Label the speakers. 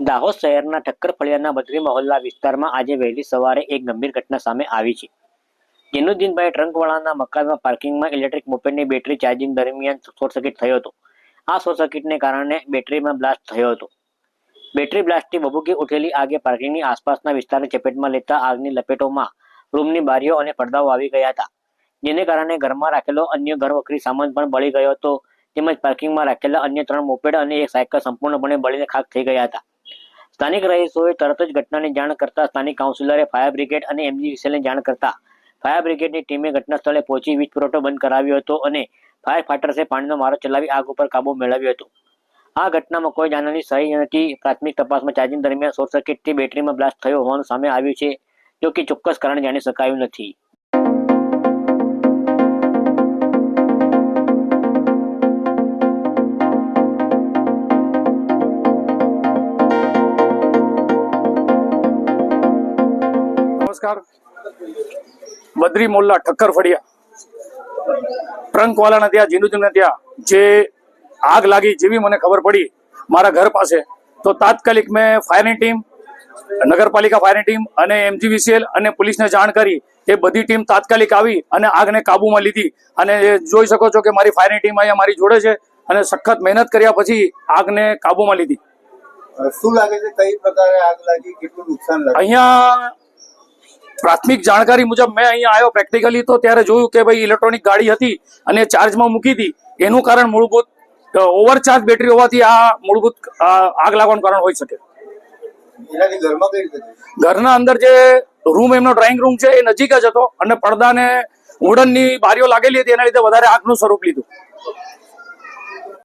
Speaker 1: દાહોદ શહેરના ઠક્કર ફળિયાના બદરી મહોલ્લા વિસ્તારમાં આજે વહેલી સવારે એક ગંભીર ઘટના સામે આવી છે. જેનુદ્દીનભાઈ ટ્રંકવાળાના મકાનમાં પાર્કિંગમાં ઇલેક્ટ્રિક મોપેડની બેટરી ચાર્જિંગ દરમિયાન શોર્ટ સર્કિટ થયો હતો. આ શોર્ટ સર્કિટને કારણે બેટરીમાં બ્લાસ્ટ થયો હતો. બેટરી બ્લાસ્ટથી ભભૂકી ઉઠેલી આગે પાર્કિંગની આસપાસના વિસ્તારને ચપેટમાં લેતા આગની લપેટોમાં રૂમની બારીઓ અને પડદાઓ આવી ગયા હતા. જેને કારણે ઘરમાં રાખેલો અન્ય ઘરવખરી સામાન પણ બળી ગયો હતો. તેમજ પાર્કિંગમાં રાખેલા અન્ય ત્રણ મોપેડ અને એક સાયકલ સંપૂર્ણપણે બળીને ખાક થઈ ગયા હતા. સ્થાનિક રહીશોએ તરત જ ઘટનાની જાણ કરતા સ્થાનિક કાઉન્સિલરે ફાયર બ્રિગેડ અને એમજીવીસીએલને જાણ કરતા ફાયર બ્રિગેડની ટીમે ઘટના સ્થળે પહોંચી વીજ પુરવઠો બંધ કરાવ્યો હતો અને ફાયર ફાઈટર્સે પાણીનો મારો ચલાવી આગ ઉપર કાબુ મેળવ્યો હતો. આ ઘટનામાં કોઈ જાનહાની સહી નથી. પ્રાથમિક તપાસમાં ચાર્જિંગ દરમિયાન શોર્ટ સર્કિટથી બેટરીમાં બ્લાસ્ટ થયો હોવાનું સામે આવ્યું છે. જો કે ચોક્કસ કારણ જાણી શકાયું નથી.
Speaker 2: નમસ્કાર. બદ્રી મોલ્લા ઠક્કર ફળિયા. ટ્રંકવાલાના ત્યાં જીનુજીના ત્યાં જે આગ લાગી જેવી મને ખબર પડી મારા ઘર પાસે તો તાત્કાલિક મેં ફાયરની ટીમ નગરપાલિકા ફાયરની ટીમ અને એમજીવીસીએલ અને પોલીસને જાણ કરી એ બધી ટીમ તાત્કાલિક આવી અને આગને કાબૂમાં લીધી. અને જોઈ શકો છો કે મારી ફાયરની ટીમ અહીંયા મારી જોડે છે અને સખત મહેનત કર્યા પછી આગને કાબૂમાં લીધી.
Speaker 3: શું લાગે છે કઈ પ્રકારે આગ લાગી કેટલું નુકસાન
Speaker 2: અહીંયા પ્રાથમિક જાણકારી મુજબ મેં અહીંયા આવ્યો પ્રેક્ટિકલી તો ત્યારે જોયું કે ભાઈ ઇલેક્ટ્રોનિક ગાડી હતી અને ચાર્જમાં મૂકી હતી. એનું કારણ મૂળભૂત ઓવરચાર્જ બેટરી હોવાથી આ મૂળભૂત આગ લાગવાનું કારણ હોઈ શકે? ઘરના અંદર જે રૂમ એમનો ડ્રોઈંગ રૂમ છે એ નજીક જ હતો અને પડદાને વુડનની બારીઓ લાગેલી હતી એના લીધે વધારે આગનું સ્વરૂપ લીધું.